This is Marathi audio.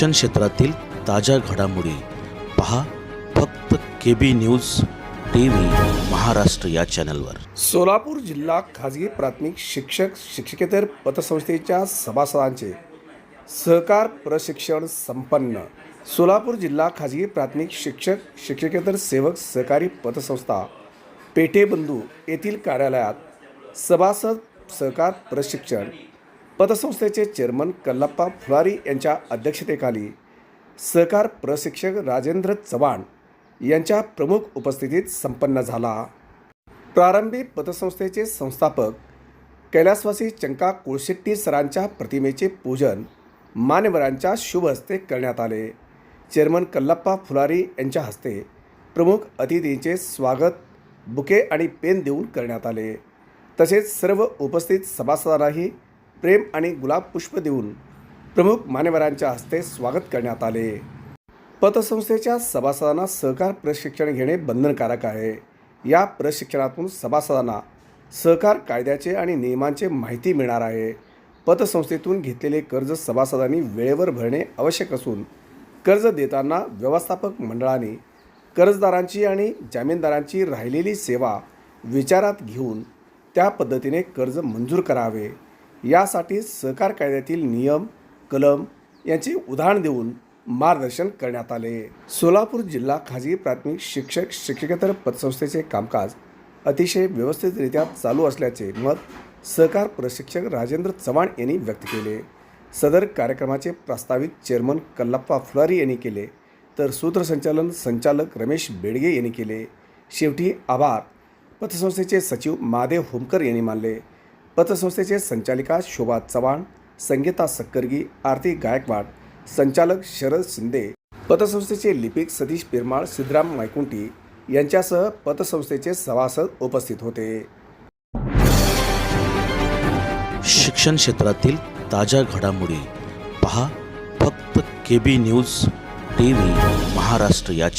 शिक्षण क्षेत्रातील ताज्या घडामोडी पहा फक्त K B news T V Maharashtra या चॅनलवर. सोलापूर जिल्हा खाजगी प्राथमिक शिक्षक शिक्षकेतर पतसंस्थेच्या सभासदांचे सहकार प्रशिक्षण संपन्न. सोलापूर जिल्हा खाजगी प्राथमिक शिक्षक शिक्षकेतर सेवक सहकारी पतसंस्था पेठेबंधू येथील कार्यालयात सभासद सहकार प्रशिक्षण पतसंस्थेचे चेअरमन कल्लप्पा फुलारी यांच्या अध्यक्षतेखाली सहकार प्रशिक्षक राजेंद्र चव्हाण यांच्या प्रमुख उपस्थितीत संपन्न झाला. प्रारंभी पतसंस्थेचे संस्थापक कैलासवासी चंका कुळशेट्टी सरांच्या प्रतिमेचे पूजन मान्यवरांच्या शुभ हस्ते करण्यात आले. चेअरमन कल्लप्पा फुलारी यांच्या हस्ते प्रमुख अतिथींचे स्वागत बुके आणि पेन देऊन करण्यात आले. तसेच सर्व उपस्थित सभासदांनाही प्रेम आणि गुलाब पुष्प देऊन प्रमुख मान्यवरांच्या हस्ते स्वागत करण्यात आले. पतसंस्थेच्या सभासदांना सहकार प्रशिक्षण घेणे बंधनकारक आहे. या प्रशिक्षणातून सभासदांना सहकार कायद्याचे आणि नियमांचे माहिती मिळणार आहे. पतसंस्थेतून घेतलेले कर्ज सभासदांनी वेळेवर भरणे आवश्यक असून कर्ज देताना व्यवस्थापक मंडळाने कर्जदारांची आणि जामीनदारांची राहिलेली सेवा विचारात घेऊन त्या पद्धतीने कर्ज मंजूर करावे. यासाठी सहकार कायद्यातील नियम कलम यांचे उदाहरण देऊन मार्गदर्शन करण्यात आले. सोलापूर जिल्हा खाजगी प्राथमिक शिक्षक शिक्षकेतर पतसंस्थेचे कामकाज अतिशय व्यवस्थितरित्या चालू असल्याचे मत सहकार प्रशिक्षक राजेंद्र चव्हाण यांनी व्यक्त केले. सदर कार्यक्रमाचे प्रस्तावित चेअरमन कल्लप्पा फुलारी यांनी केले तर सूत्रसंचालन संचालक रमेश बेडगे यांनी केले. शेवटी आभार. पतसंस्थेचे सचिव महादेव होमकर यांनी मानले. पतसंस्थेचे संचालिका शोभा चव्हाण संगीता सक्करगी आरती गायकवाड संचालक शरद शिंदे पतसंस्थेचे लिपिक सतीश पिरमाळ सिद्धराम मायकुंटी यांच्यासह पतसंस्थेचे सभासद उपस्थित होते. शिक्षण क्षेत्रातील ताज्या घडामोडी पहा फक्त K B news T V Maharashtra याची.